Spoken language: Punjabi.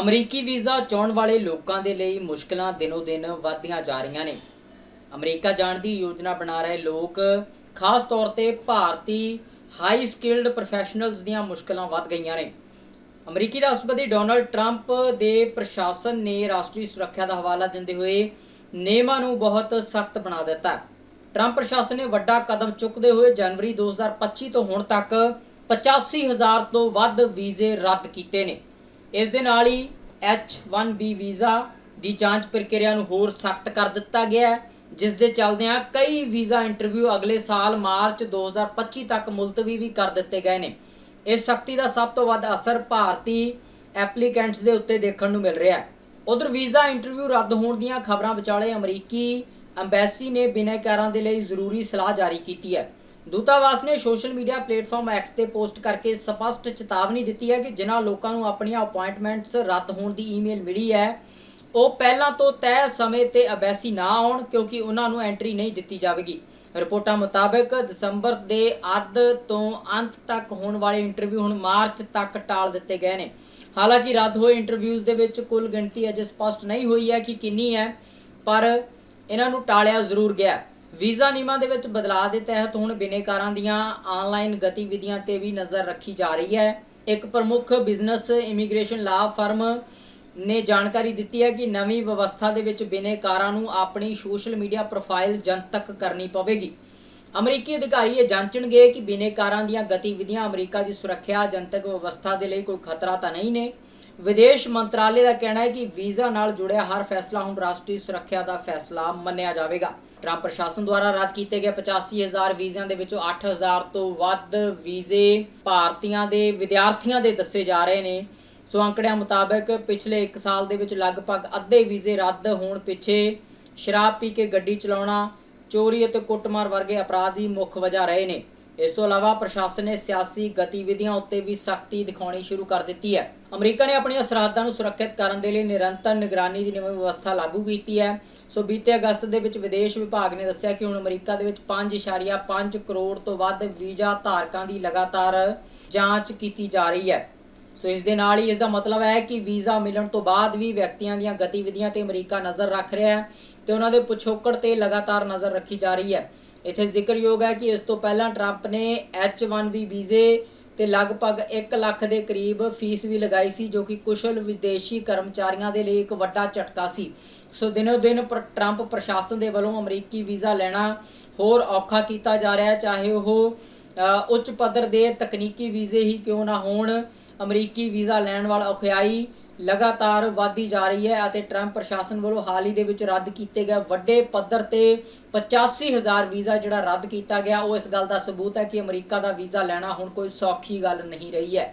ਅਮਰੀਕੀ ਵੀਜ਼ਾ ਚਾਹੁਣ ਵਾਲੇ ਲੋਕਾਂ ਦੇ ਲਈ ਮੁਸ਼ਕਲਾਂ ਦਿਨੋ-ਦਿਨ ਵਧਦੀਆਂ ਜਾ ਰਹੀਆਂ ਨੇ। ਅਮਰੀਕਾ ਜਾਣ ਦੀ ਯੋਜਨਾ ਬਣਾ ਰਹੇ ਲੋਕ ਖਾਸ ਤੌਰ ਤੇ ਭਾਰਤੀ ਹਾਈ ਸਕਿਲਡ ਪ੍ਰੋਫੈਸ਼ਨਲਸ ਦੀਆਂ ਮੁਸ਼ਕਲਾਂ ਵੱਧ ਗਈਆਂ ਨੇ। ਅਮਰੀਕੀ ਰਾਸ਼ਟਰਪਤੀ ਡੋਨਲਡ ਟਰੰਪ ਦੇ ਪ੍ਰਸ਼ਾਸਨ ਨੇ ਰਾਸ਼ਟਰੀ ਸੁਰੱਖਿਆ ਦਾ ਹਵਾਲਾ ਦਿੰਦੇ ਹੋਏ ਨਿਯਮਾਂ ਨੂੰ ਬਹੁਤ ਸਖਤ ਬਣਾ ਦਿੱਤਾ ਟਰੰਪ ਪ੍ਰਸ਼ਾਸਨ ਨੇ ਵੱਡਾ ਕਦਮ ਚੁੱਕਦੇ ਹੋਏ ਜਨਵਰੀ 2025 ਤੋਂ ਹੁਣ ਤੱਕ 85000 ਤੋਂ ਵੱਧ ਵੀਜ਼ੇ ਰੱਦ ਕੀਤੇ ਨੇ। ਇਸ ਦੇ ਨਾਲ ਹੀ H1B ਵੀਜ਼ਾ ਦੀ ਜਾਂਚ ਪ੍ਰਕਿਰਿਆ ਨੂੰ ਹੋਰ ਸਖਤ ਕਰ ਦਿੱਤਾ ਗਿਆ ਹੈ, ਜਿਸ ਦੇ ਚੱਲਦਿਆਂ ਕਈ ਵੀਜ਼ਾ ਇੰਟਰਵਿਊ ਅਗਲੇ ਸਾਲ ਮਾਰਚ 2025 ਤੱਕ ਮੁਲਤਵੀ ਵੀ ਕਰ ਦਿੱਤੇ ਗਏ ਨੇ। ਇਸ ਸਖਤੀ ਦਾ ਸਭ ਤੋਂ ਵੱਧ ਅਸਰ ਭਾਰਤੀ ਐਪਲੀਕੈਂਟਸ ਦੇ ਉੱਤੇ ਦੇਖਣ ਨੂੰ ਮਿਲ ਰਿਹਾ ਹੈ। ਉਧਰ ਵੀਜ਼ਾ ਇੰਟਰਵਿਊ ਰੱਦ ਹੋਣ ਦੀਆਂ ਖਬਰਾਂ ਵਿਚਾਲੇ ਅਮਰੀਕੀ ਐਮਬੈਸੀ ਨੇ ਬਿਨੈਕਾਰਾਂ ਦੇ ਲਈ ਜ਼ਰੂਰੀ ਸਲਾਹ ਜਾਰੀ ਕੀਤੀ ਹੈ। ਦੂਤਾਵਾਸ ਨੇ ਸੋਸ਼ਲ ਮੀਡੀਆ ਪਲੇਟਫਾਰਮ ਐਕਸ ਤੇ ਪੋਸਟ ਕਰਕੇ ਸਪਸ਼ਟ ਚੇਤਾਵਨੀ ਦਿੱਤੀ ਹੈ ਕਿ ਜਿਨ੍ਹਾਂ ਲੋਕਾਂ ਨੂੰ ਆਪਣੀਆਂ ਅਪਾਇੰਟਮੈਂਟਸ ਰੱਦ ਹੋਣ ਦੀ ਈਮੇਲ ਮਿਲੀ ਹੈ, ਉਹ ਪਹਿਲਾਂ ਤੋਂ ਤੈਅ ਸਮੇਂ ਤੇ ਅਬੈਸੀ ਨਾ ਆਉਣ ਕਿਉਂਕਿ ਉਹਨਾਂ ਨੂੰ ਐਂਟਰੀ ਨਹੀਂ ਦਿੱਤੀ ਜਾਵੇਗੀ। ਰਿਪੋਰਟਾਂ ਮੁਤਾਬਕ ਦਸੰਬਰ ਦੇ ਅੱਧ ਤੋਂ ਅੰਤ ਤੱਕ ਹੋਣ ਵਾਲੇ ਇੰਟਰਵਿਊ ਹੁਣ ਮਾਰਚ ਤੱਕ ਟਾਲ ਦਿੱਤੇ ਗਏ ਨੇ। ਹਾਲਾਂਕਿ ਰੱਦ ਹੋਏ ਇੰਟਰਵਿਊਜ਼ ਦੇ ਵਿੱਚ ਕੁੱਲ ਗਿਣਤੀ ਅਜੇ ਸਪਸ਼ਟ ਨਹੀਂ ਹੋਈ ਹੈ ਕਿ ਕਿੰਨੀ ਹੈ, ਪਰ ਇਹਨਾਂ ਨੂੰ ਟਾਲਿਆ ਜ਼ਰੂਰ ਗਿਆ। ਵੀਜ਼ਾ ਨਿਯਮਾਂ ਦੇ ਵਿੱਚ ਬਦਲਾਅ ਦੇ ਤਹਿਤ ਹੁਣ ਬਿਨੇਕਾਰਾਂ ਦੀਆਂ ਆਨਲਾਈਨ ਗਤੀਵਿਧੀਆਂ ਤੇ ਵੀ ਨਜ਼ਰ ਰੱਖੀ ਜਾ ਰਹੀ ਹੈ। ਇੱਕ ਪ੍ਰਮੁੱਖ ਬਿਜ਼ਨਸ ਇਮੀਗ੍ਰੇਸ਼ਨ ਲਾਅ ਫਰਮ ਨੇ ਜਾਣਕਾਰੀ ਦਿੱਤੀ ਹੈ ਕਿ ਨਵੀਂ ਵਿਵਸਥਾ ਦੇ ਵਿੱਚ ਬਿਨੇਕਾਰਾਂ ਨੂੰ ਆਪਣੀ ਸੋਸ਼ਲ ਮੀਡੀਆ ਪ੍ਰੋਫਾਈਲ ਜਨਤਕ ਕਰਨੀ ਪਵੇਗੀ। ਅਮਰੀਕੀ ਅਧਿਕਾਰੀ ਇਹ ਜਾਂਚਣਗੇ ਕਿ ਬਿਨੇਕਾਰਾਂ ਦੀਆਂ ਗਤੀਵਿਧੀਆਂ ਅਮਰੀਕਾ ਦੀ ਸੁਰੱਖਿਆ ਜਨਤਕ ਵਿਵਸਥਾ ਦੇ ਲਈ ਕੋਈ ਖਤਰਾ ਤਾਂ ਨਹੀਂ ਨੇ। ਵਿਦੇਸ਼ ਮੰਤਰਾਲੇ ਦਾ ਕਹਿਣਾ ਹੈ ਕਿ ਵੀਜ਼ਾ ਨਾਲ ਜੁੜਿਆ ਹਰ ਫੈਸਲਾ ਹੁਣ ਰਾਸ਼ਟਰੀ ਸੁਰੱਖਿਆ ਦਾ ਫੈਸਲਾ ਮੰਨਿਆ ਜਾਵੇਗਾ। ਟਰੰਪ ਪ੍ਰਸ਼ਾਸਨ ਦੁਆਰਾ ਰੱਦ ਕੀਤੇ ਗਏ 85000 ਵੀਜ਼ਿਆਂ ਦੇ ਵਿੱਚੋਂ 8000 ਤੋਂ ਵੱਧ ਵੀਜ਼ੇ ਭਾਰਤੀਆਂ ਦੇ ਵਿਦਿਆਰਥੀਆਂ ਦੇ ਦੱਸੇ ਜਾ ਰਹੇ ਨੇ। ਸੋ ਅੰਕੜਿਆਂ ਮੁਤਾਬਕ ਪਿਛਲੇ 1 ਸਾਲ ਦੇ ਵਿੱਚ ਲਗਭਗ ਅੱਧੇ ਵੀਜ਼ੇ ਰੱਦ ਹੋਣ ਪਿੱਛੇ ਸ਼ਰਾਬ ਪੀ ਕੇ ਗੱਡੀ ਚਲਾਉਣਾ, ਚੋਰੀ ਅਤੇ ਕੁੱਟਮਾਰ ਵਰਗੇ ਅਪਰਾਧ ਹੀ ਮੁੱਖ ਵਜ੍ਹਾ ਰਹੇ ਨੇ। ਇਸ ਤੋਂ ਇਲਾਵਾ ਪ੍ਰਸ਼ਾਸਨ ਨੇ ਸਿਆਸੀ ਗਤੀਵਿਧੀਆਂ ਉੱਤੇ ਵੀ ਸਖਤੀ ਦਿਖਾਉਣੀ ਸ਼ੁਰੂ ਕਰ ਦਿੱਤੀ ਹੈ। ਅਮਰੀਕਾ ਨੇ ਆਪਣੀਆਂ ਸਰਹੱਦਾਂ ਨੂੰ ਸੁਰੱਖਿਅਤ ਕਰਨ ਦੇ ਲਈ ਨਿਰੰਤਰ ਨਿਗਰਾਨੀ ਦੀ ਨਵੀਂ ਵਿਵਸਥਾ ਲਾਗੂ ਕੀਤੀ ਹੈ। ਸੋ ਬੀਤੇ ਅਗਸਤ ਦੇ ਵਿੱਚ ਵਿਦੇਸ਼ ਵਿਭਾਗ ਨੇ ਦੱਸਿਆ ਕਿ ਹੁਣ ਅਮਰੀਕਾ ਦੇ ਵਿੱਚ 5.5 ਕਰੋੜ ਤੋਂ ਵੱਧ ਵੀਜ਼ਾ ਧਾਰਕਾਂ ਦੀ ਲਗਾਤਾਰ ਜਾਂਚ ਕੀਤੀ ਜਾ ਰਹੀ ਹੈ। ਸੋ ਇਸ ਦੇ ਨਾਲ ਹੀ ਇਸ ਦਾ ਮਤਲਬ ਹੈ ਕਿ ਵੀਜ਼ਾ ਮਿਲਣ ਤੋਂ ਬਾਅਦ ਵੀ ਵਿਅਕਤੀਆਂ ਦੀਆਂ ਗਤੀਵਿਧੀਆਂ ਤੇ ਅਮਰੀਕਾ ਨਜ਼ਰ ਰੱਖ ਰਿਹਾ ਹੈ ਤੇ ਉਹਨਾਂ ਦੇ ਪਿਛੋਕੜ ਤੇ ਲਗਾਤਾਰ ਨਜ਼ਰ ਰੱਖੀ ਜਾ ਰਹੀ ਹੈ। ਇੱਥੇ ਜ਼ਿਕਰਯੋਗ ਹੈ ਕਿ ਇਸ ਤੋਂ ਪਹਿਲਾਂ ਟਰੰਪ ਨੇ H1B ਵੀਜ਼ੇ ਤੇ ਲਗਭਗ 1 ਲੱਖ ਦੇ ਕਰੀਬ ਫੀਸ ਵੀ ਲਗਾਈ ਸੀ, ਜੋ ਕਿ ਕੁਸ਼ਲ ਵਿਦੇਸ਼ੀ ਕਰਮਚਾਰੀਆਂ ਦੇ ਲਈ ਇੱਕ ਵੱਡਾ ਝਟਕਾ ਸੀ। ਸੋ ਦਿਨੋ ਦਿਨ ਪਰ- ਟਰੰਪ ਪ੍ਰਸ਼ਾਸਨ ਦੇ ਵੱਲੋਂ ਅਮਰੀਕੀ ਵੀਜ਼ਾ ਲੈਣਾ ਹੋਰ ਔਖਾ ਕੀਤਾ ਜਾ ਰਿਹਾ ਹੈ, ਚਾਹੇ ਉਹ ਉੱਚ ਪੱਧਰ ਦੇ ਤਕਨੀਕੀ ਵੀਜ਼ੇ ਹੀ ਕਿਉਂ ਨਾ ਹੋਣ। ਅਮਰੀਕੀ ਵੀਜ਼ਾ ਲੈਣ ਵਾਲਾ ਔਖਿਆਈ ਲਗਾਤਾਰ ਵਧਦੀ ਜਾ ਰਹੀ ਹੈ ਅਤੇ ਟਰੰਪ ਪ੍ਰਸ਼ਾਸਨ ਵੱਲੋਂ ਹਾਲ ਹੀ ਦੇ ਵਿੱਚ ਰੱਦ ਕੀਤੇ ਗਏ ਵੱਡੇ ਪੱਧਰ ਤੇ 85000 ਵੀਜ਼ਾ ਜਿਹੜਾ ਰੱਦ ਕੀਤਾ ਗਿਆ, ਉਹ ਇਸ ਗੱਲ ਦਾ ਸਬੂਤ ਹੈ ਕਿ ਅਮਰੀਕਾ ਦਾ ਵੀਜ਼ਾ ਲੈਣਾ ਹੁਣ ਕੋਈ ਸੌਖੀ ਗੱਲ ਨਹੀਂ ਰਹੀ ਹੈ।